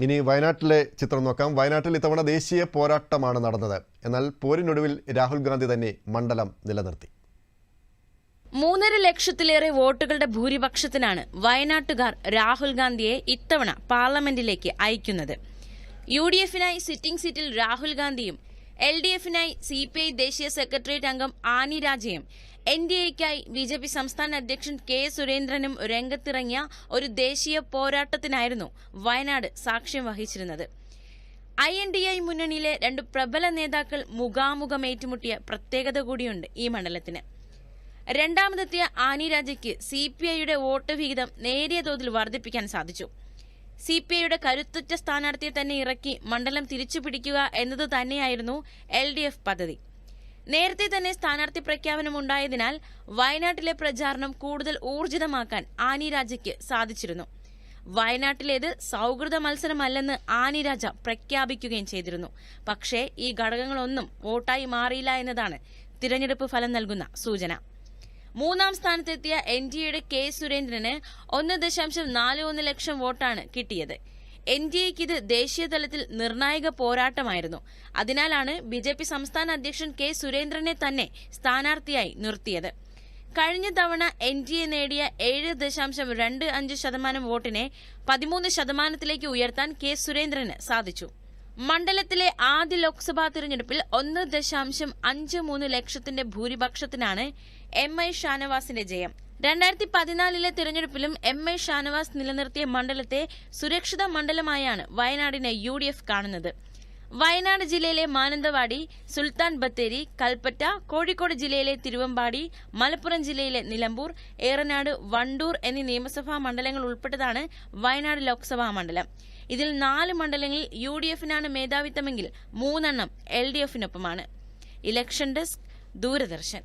ഇനി വയനാട്ടിലെ ചിത്രം നോക്കാം. വയനാട്ടിൽ ഇത്തവണ ദേശീയ പോരാട്ടമാണ് നടന്നത്. എന്നാൽ പോരിനൊടുവിൽ രാഹുൽ ഗാന്ധി തന്നെ മണ്ഡലം നിലനിർത്തി. മൂന്നര ലക്ഷത്തിലേറെ വോട്ടുകളുടെ ഭൂരിപക്ഷത്തിനാണ് വയനാട്ടുകാർ രാഹുൽ ഗാന്ധിയെ ഇത്തവണ പാർലമെന്റിലേക്ക് അയക്കുന്നത്. യു ഡി എഫിനായി സിറ്റിംഗ് സീറ്റിൽ രാഹുൽ ഗാന്ധിയും എൽ ഡി എഫിനായി സി പി ഐ ദേശീയ സെക്രട്ടേറിയറ്റ് അംഗം ആനി രാജയും. എൻ ഡി എക്കായി ബി ജെ പി സംസ്ഥാന അധ്യക്ഷൻ കെ സുരേന്ദ്രനും രംഗത്തിറങ്ങിയ ഒരു ദേശീയ പോരാട്ടത്തിനായിരുന്നു വയനാട് സാക്ഷ്യം വഹിച്ചിരുന്നത്. ഐ എൻ ഡി ഐ മുന്നണിയിലെ രണ്ട് പ്രബല നേതാക്കൾ മുഖാമുഖം ഏറ്റുമുട്ടിയ പ്രത്യേകത കൂടിയുണ്ട് ഈ മണ്ഡലത്തിന്. രണ്ടാമതെത്തിയ ആനി രാജയ്ക്ക് സി പി ഐയുടെ വോട്ട് വിഹിതം നേരിയ തോതിൽ വർദ്ധിപ്പിക്കാൻ സാധിച്ചു. സി പി ഐയുടെ കരുത്തുറ്റ സ്ഥാനാർത്ഥിയെ തന്നെ ഇറക്കി മണ്ഡലം തിരിച്ചു പിടിക്കുക എന്നത് തന്നെയായിരുന്നു എൽ ഡി എഫ് പദ്ധതി. നേരത്തെ തന്നെ സ്ഥാനാർത്ഥി പ്രഖ്യാപനം ഉണ്ടായതിനാൽ വയനാട്ടിലെ പ്രചാരണം കൂടുതൽ ഊർജിതമാക്കാൻ ആനി രാജയ്ക്ക് സാധിച്ചിരുന്നു. വയനാട്ടിലേത് സൗഹൃദ മത്സരമല്ലെന്ന് ആനി രാജ പ്രഖ്യാപിക്കുകയും ചെയ്തിരുന്നു. പക്ഷേ ഈ ഘടകങ്ങളൊന്നും വോട്ടായി മാറിയില്ല എന്നതാണ് തിരഞ്ഞെടുപ്പ് ഫലം നൽകുന്ന സൂചന. മൂന്നാം സ്ഥാനത്തെത്തിയ എൻ ഡി എയുടെ കെ സുരേന്ദ്രന് ഒന്ന് ദശാംശം നാല് ഒന്ന് ലക്ഷം വോട്ടാണ് കിട്ടിയത്. എൻ ഡി എക്ക് ഇത് ദേശീയ തലത്തിൽ നിർണായക പോരാട്ടമായിരുന്നു. അതിനാലാണ് ബി ജെ പി സംസ്ഥാന അധ്യക്ഷൻ കെ സുരേന്ദ്രനെ തന്നെ സ്ഥാനാർത്ഥിയായി നിർത്തിയത്. കഴിഞ്ഞ തവണ എൻ ഡി എ നേടിയ ഏഴ് ദശാംശം രണ്ട് അഞ്ച് ശതമാനം വോട്ടിനെ പതിമൂന്ന് ശതമാനത്തിലേക്ക് ഉയർത്താൻ കെ സുരേന്ദ്രന് സാധിച്ചു. മണ്ഡലത്തിലെ ആദ്യ ലോക്സഭാ തിരഞ്ഞെടുപ്പിൽ ഒന്ന് ദശാംശം അഞ്ച് മൂന്ന് ലക്ഷത്തിന്റെ ഭൂരിപക്ഷത്തിനാണ് എം ഐ ഷാനവാസിന്റെ ജയം. രണ്ടായിരത്തി പതിനാലിലെ തിരഞ്ഞെടുപ്പിലും എം ഐ ഷാനവാസ് നിലനിർത്തിയ മണ്ഡലത്തെ സുരക്ഷിത മണ്ഡലമായാണ് വയനാടിനെ യു ഡി എഫ് കാണുന്നത്. വയനാട് ജില്ലയിലെ മാനന്തവാടി സുൽത്താൻ ബത്തേരി കൽപ്പറ്റ കോഴിക്കോട് ജില്ലയിലെ തിരുവമ്പാടി മലപ്പുറം ജില്ലയിലെ നിലമ്പൂർ ഏറനാട് വണ്ടൂർ എന്നീ നിയമസഭാ മണ്ഡലങ്ങൾ ഉൾപ്പെട്ടതാണ് വയനാട് ലോക്സഭാ മണ്ഡലം. ഇതിൽ നാല് മണ്ഡലങ്ങളിൽ യു ഡി എഫിനാണ് മേധാവിത്വമെങ്കിൽ മൂന്നെണ്ണം എൽ ഡി എഫിനൊപ്പമാണ് ഇലക്ഷൻ ഡെസ്ക് ദൂരദർശൻ.